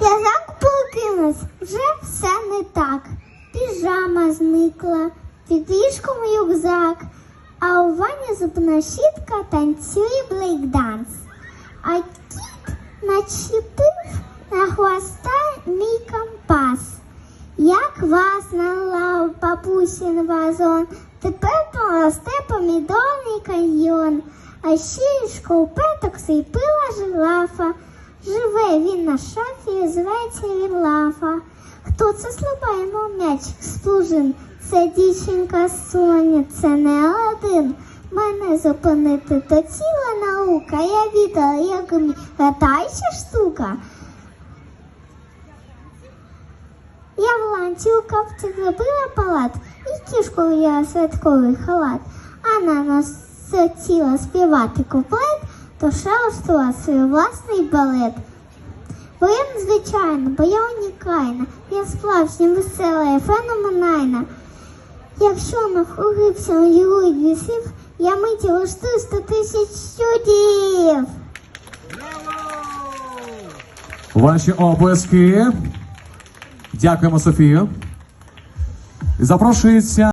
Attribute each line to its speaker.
Speaker 1: Лежак покинусь, вже все не так. Піжама зникла, під ліжком юкзак, а у ванні зубна щітка танцює блейкданс. А кіт начепив на хвоста мій компас. Як вас налав бабусін вазон, тепер поросте помідорний каньйон, а ще й школпеток сипила жирафа. Живе він на шафі, зветься він лафа. Хто це слабає, мов м'ячик з пружин? Це дівчинка Соня, це не один. Мене зупинити то ціла наука. Я відала, як мій гадайся штука. Я в ланці у капці зробила палат і кішку я святковий халат, а на нас хотіла співати куплет, то шалостила свій власний балет. Бо я незвичайна, бо я унікальна, я справжня, весела і феноменальна. Якщо нахурився у вісів, я миті влаштую 100 тисяч чудів.
Speaker 2: Ваші оплески. Дякуємо, Софію. Запрошується.